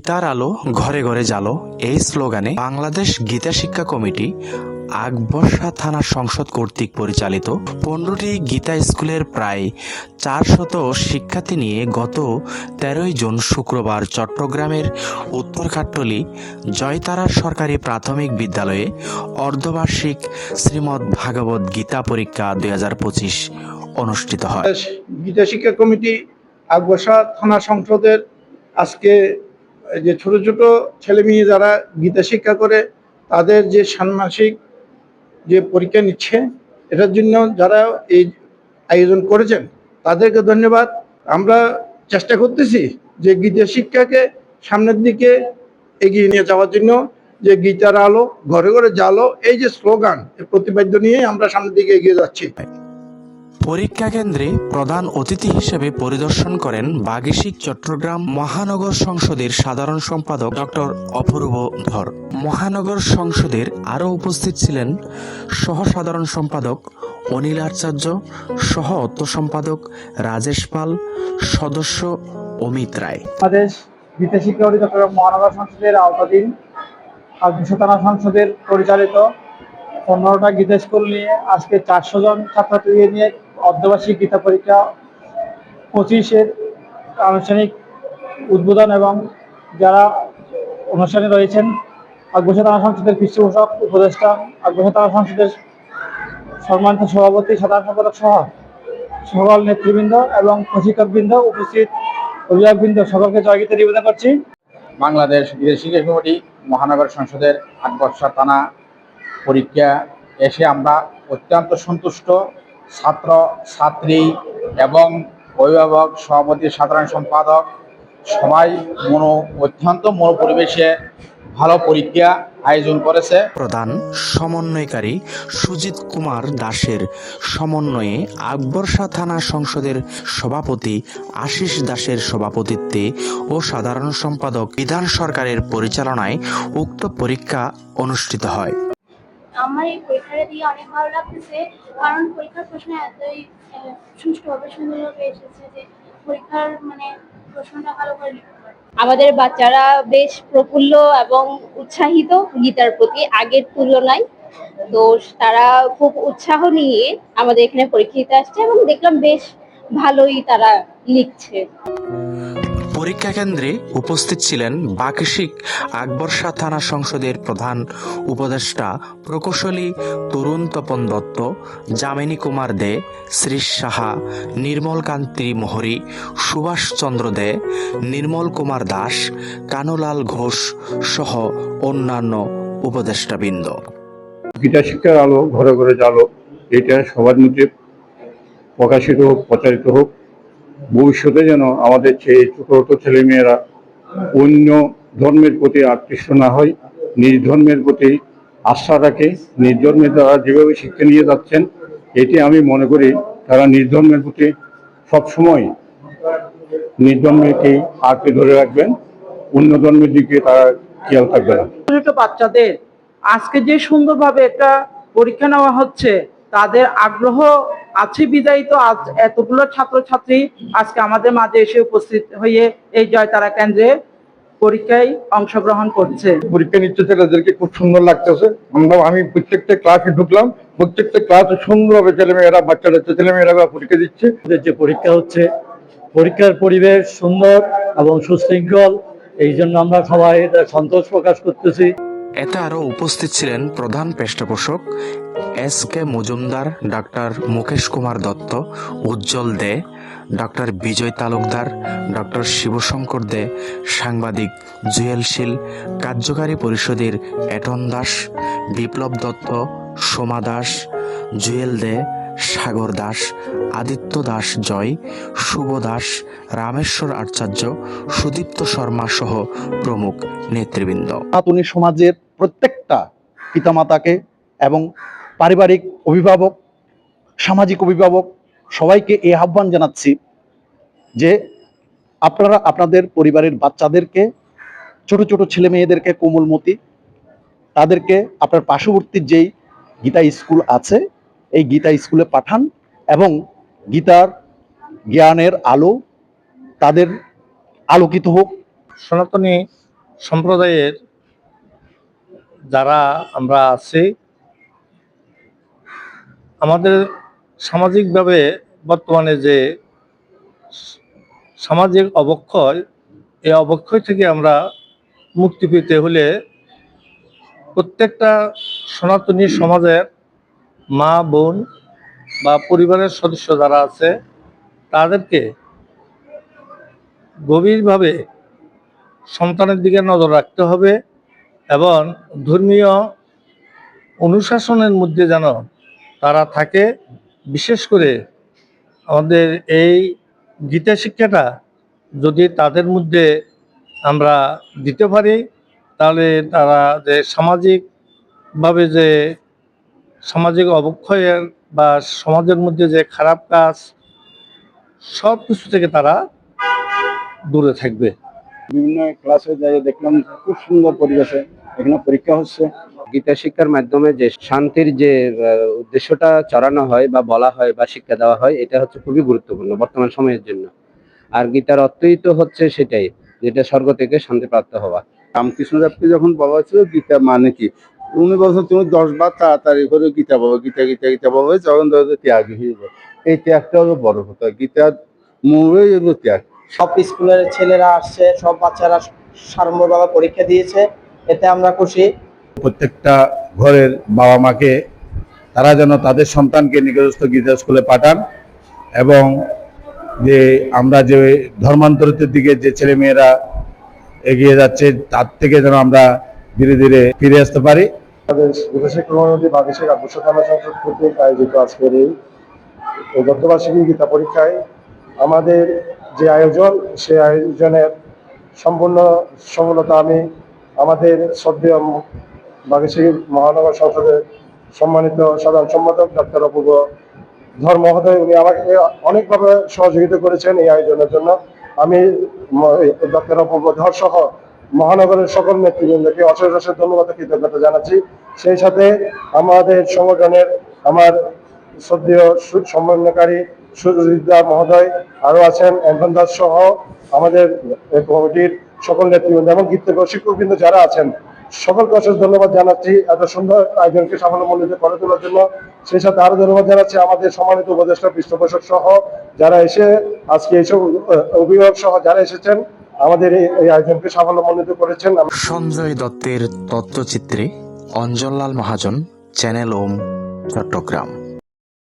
গীতার আলো ঘরে ঘরে জালো এই স্লোগানে বাংলাদেশ গীতা শিক্ষা কমিটি আকবর্ষা থানা সংসদ কর্তৃক পরিচালিত পনেরোটি গীতা স্কুলের প্রায় চারশত শিক্ষার্থী নিয়ে গত তেরোই জুন শুক্রবার চট্টগ্রামের উত্তর কাট্টলি জয়তারা সরকারি প্রাথমিক বিদ্যালয়ে অর্ধবার্ষিক শ্রীমদ্ ভাগবত গীতা পরীক্ষা দুই হাজার পঁচিশ অনুষ্ঠিত হয়। গীতা শিক্ষা কমিটি আকবসা থানা সংসদের আজকে যে ছোট ছোট ছেলে মেয়ে যারা গীতা শিক্ষা করে, তাদের যে ষান্মাসিক যে পরীক্ষা নিচ্ছে, এটার জন্য যারা এই আয়োজন করেছেন, তাদেরকে ধন্যবাদ। আমরা চেষ্টা করতেছি যে গীতা শিক্ষাকে সামনের দিকে এগিয়ে নিয়ে যাওয়ার জন্য, যে গীতার আলো, ঘরে ঘরে জালো এই যে স্লোগান, এই প্রতিপাদ্য নিয়ে আমরা সামনের দিকে এগিয়ে যাচ্ছি। পরীক্ষা কেন্দ্রে প্রধান অতিথি হিসেবে পরিদর্শন করেন বাগিশিক চট্টগ্রাম মহানগর সংসদের সাধারণ সম্পাদক ডক্টর অপূর্ব ধর। মহানগর সংসদের আরও উপস্থিত ছিলেন সহ সাধারণ সম্পাদক অনিল আচার্য, সহ অত্য সম্পাদক রাজেশ পাল, সদস্য অমিত রায়। বাংলাদেশ অধিদপ্তর মহানগর সংসদের আওতাধীন আদর্শ থানা সংসদের পরিচালিত পনেরোটা গীতা স্কুল নিয়ে আজকে চারশো জন ছাত্রছাত্রী নিয়ে অর্ধবার্ষিক গীতা পরীক্ষা পঁচিশের আনুষ্ঠানিক উদ্বোধন এবং যারা অনুষ্ঠানে রয়েছেন আকবসা থানা সংসদের পৃষ্ঠপোষক, উপদেষ্টা আকবসা থানা সংসদের সম্মানিত সভাপতি, সাধারণ সম্পাদক সহ সকল নেতৃবৃন্দ এবং প্রশিক্ষকবৃন্দ উপস্থিত, অভিভাবকবৃন্দ, সকলকে জয়গীতা নিবেদন করছি। বাংলাদেশ বিদেশি কমিটি মহানগর সংসদের বর্ষা টানা পরীক্ষা এসে আমরা অত্যন্ত সন্তুষ্ট ছাত্র, ছাত্রী এবং অভিভাবক, সভাপতি, সাধারণ সম্পাদক সবাই মনো, অত্যন্ত মনো পরিবেশে ভালো পরীক্ষা আয়োজন করেছে। প্রধান সমন্বয়কারী সুজিত কুমার দাসের সমন্বয়ে আকবরশা থানা সংসদের সভাপতি আশিস দাসের সভাপতিত্বে ও সাধারণ সম্পাদক বিধান সরকারের পরিচালনায় উক্ত পরীক্ষা অনুষ্ঠিত হয়। আমার এই পরীক্ষাটা দিয়ে অনেক ভালো লাগতেছে। কারণ পরীক্ষার প্রশ্ন এতই সুষ্ঠুভাবে সুন্দরভাবে এসেছে যে পরীক্ষার মানে প্রশ্নটা ভালো করে আমাদের বাচ্চারা বেশ প্রফুল্ল এবং উৎসাহিত গীতার প্রতি আগের তুলনায়। তো তারা খুব উৎসাহ নিয়ে আমাদের এখানে পরীক্ষা দিতে আসছে এবং দেখলাম বেশ ভালোই তারা লিখছে। পরীক্ষা কেন্দ্রে উপস্থিত ছিলেন বাকেশিক আকবরশা থানা সংসদের প্রধান উপদেষ্টা প্রকৌশলী তরুণ তপন দত্ত, যামিনী কুমার দে শ্রী সাহা, নির্মল কান্তি মোহরি সুভাষচন্দ্র দে, নির্মল কুমার দাস, কানুলাল ঘোষ সহ অন্যান্য উপদেষ্টাবৃন্দ। গীতা শিক্ষার আলো ঘরে ঘরে আলো এটা সবার মধ্যে প্রকাশিত হোক, প্রচারিত হোক ভবিষ্যতে যেন আমাদের ছে- ছোট ছোট ছেলেমেয়েরা অন্য ধর্মের প্রতি আকৃষ্ট না হয়, নিজ ধর্মের প্রতি আস্থা রাখে, নিজ ধর্মের দ্বারা যেভাবে শিক্ষা নিয়ে যাচ্ছেন, এটি আমি মনে করি তারা নিজ ধর্মের প্রতি সবসময় নিজ ধর্মকেই আঁকড়ে ধরে রাখবেন, অন্য ধর্মের দিকে তারা খেয়াল থাকবে না। বাচ্চাদের আজকে যে সুন্দরভাবে একটা পরীক্ষা নেওয়া হচ্ছে তাদের আগ্রহ আছে বিদায়ী তো আজ এতগুলো ছাত্রছাত্রী আজকে আমাদের মাঝে এসে উপস্থিত হয়ে এই জয়তারা কেন্দ্রে পরীক্ষায় অংশগ্রহণ করছে। পরীক্ষা নিচ্ছে ছেলেদেরকে খুব সুন্দর লাগতেছে। আমরা আমি প্রত্যেকটা ক্লাসে ঢুকলাম প্রত্যেকটা ক্লাসে সুন্দরভাবে ছেলেমেয়েরা বাচ্চারা ছেলেমেয়েরা পরীক্ষা দিচ্ছে। যে পরীক্ষা হচ্ছে পরীক্ষার পরিবেশ সুন্দর এবং সুশৃঙ্খল এই জন্য আমরা সবাই সন্তোষ প্রকাশ করতেছি। এতে আরও উপস্থিত ছিলেন প্রধান পৃষ্ঠপোষক S K Majumdar, doctor Mukesh Kumar Dutta, Ujjwal Dey doctor Bijoy Talukdar doctor Shibshankar Dey, সাংবাদিক জুয়েল শীল, কার্যকারী পরিষদের এটন দাস, বিপ্লব দত্ত, সোমা দাস, জুয়েল দে, সাগর দাস, আদিত্য দাস জয়, শুভ দাস, রামেশ্বর আচার্য, সুদীপ্ত শর্মা সহ প্রমুখ নেতৃবৃন্দ। সমাজের প্রত্যেকটা পিতামাতাকে এবং পারিবারিক অভিভাবক, সামাজিক অভিভাবক, সবাইকে এই আহ্বান জানাচ্ছি যে আপনারা আপনাদের পরিবারের বাচ্চাদেরকে, ছোট ছোট ছেলে মেয়েদেরকে কোমলমতি তাদেরকে আপনার পার্শ্ববর্তী যেই গীতা স্কুল আছে, এই গীতা স্কুলে পাঠান এবং গীতার জ্ঞানের আলো তাদের আলোকিত হোক। সনাতনী সম্প্রদায়ের যারা আমরা আছি আমাদের সামাজিকভাবে বর্তমানে যে সামাজিক অবক্ষয়, এই অবক্ষয় থেকে আমরা মুক্তি পেতে হলে প্রত্যেকটা সনাতনী সমাজের মা, বোন বা পরিবারের সদস্য যারা আছে, তাদেরকে গভীরভাবে সন্তানের দিকে নজর রাখতে হবে এবং ধর্মীয় অনুশাসনের মধ্যে যেন তারা থাকে, বিশেষ করে আমাদের এই গীতা শিক্ষাটা যদি তাদের মধ্যে আমরা দিতে পারি, তাহলে তারা যে সামাজিকভাবে যে সামাজিক অবক্ষয়ের বা সমাজের মধ্যে যে খারাপ কাজ সব কিছু থেকে তারা দূরে থাকবে। বিভিন্ন ক্লাসে যাই দেখলাম খুব সুন্দর পরিবেশে। এখানে পরীক্ষা হচ্ছে। গীতা শিক্ষার মাধ্যমে যে শান্তির যে উদ্দেশ্যটা চড়ানো হয় বা বলা হয় বা শিক্ষা দেওয়া হয় এটা হচ্ছে খুবই গুরুত্বপূর্ণ বর্তমান সময়ের জন্য। আর গীতার অর্থই তো হচ্ছে সেটাই যেটা স্বর্গ থেকে শান্তি প্রাপ্ত হওয়া রামকৃষ্ণদেবকে যখন বলা হয়েছিল গীতা মানে কি? উনি বলছেন তুমি দশ বার তাড়াতাড়ি করে গীতা বলো গীতা গীতা গীতা বলো যখন ধরো ত্যাগ হয়ে যায় এই ত্যাগটা হলো বড় কথা। গীতার মূলই হলো ত্যাগ। সব স্কুলের ছেলেরা আসছে সব বাচ্চারা সাড়ম্বরভাবে পরীক্ষা দিয়েছে এতে আমরা খুশি। প্রত্যেকটা ঘরের বাবা মাকে তারা যেন তাদের সন্তানকে নিকটস্থ গীতা স্কুলে পাঠান এবং যে আমরা যে ধর্মান্তরিতের দিকে যে ছেলে মেয়েরা এগিয়ে যাচ্ছে তার থেকে যেন আমরা ধীরে ধীরে ফিরে আসতে পারি। বিদেশি কর্মমন্ত্রী বাংলাদেশের আবশ্যকতা সংসদ কর্তৃক আয়োজিত আজকের এই এই গতবার্ষিকী গীতা পরীক্ষায় আমাদের যে আয়োজন সেই আয়োজনের সম্পূর্ণ সফলতা আমি আমাদের শ্রদ্ধেয় বাগেশ্বরী মহানগর সংসদের সম্মানিত সাধারণ সম্পাদক ডাক্তার অপূর্ব ধর মহোদয় উনি আমাকে অনেকভাবে সহযোগিতা করেছেন এই আয়োজনের জন্য। আমি ডক্টর অপূর্ব ধর সহ মহানগরের সকল নেতৃবৃন্দকে অশেষ অশেষ ধন্যবাদ কৃতজ্ঞতা জানাচ্ছি। সেই সাথে আমাদের সংগঠনের, আমার শ্রদ্ধেয় সমন্বয়কারী সুজিতা মহোদয় আরও আছেন এমন দাস সহ আমাদের কমিটির সকল নেতৃবৃন্দ এবং গীত শিক্ষকবৃন্দ যারা আছেন, সকলকে অশেষ ধন্যবাদ জানাচ্ছি এত সুন্দর আয়োজনকে সাফল্যমণ্ডিত করে তোলার জন্য। সেই সাথে আরও ধন্যবাদ জানাচ্ছি আমাদের সম্মানিত উপদেষ্টা, পৃষ্ঠপোষক সহ যারা এসে আজকে এইসব অভিভাবক সহ যারা এসেছেন, আমাদের এই আয়োজনকে সাফল্যমণ্ডিত করেছেন। সঞ্জয় দত্তের তথ্যচিত্রে অঞ্জনলাল মহাজন, চ্যানেল ওম, চট্টগ্রাম।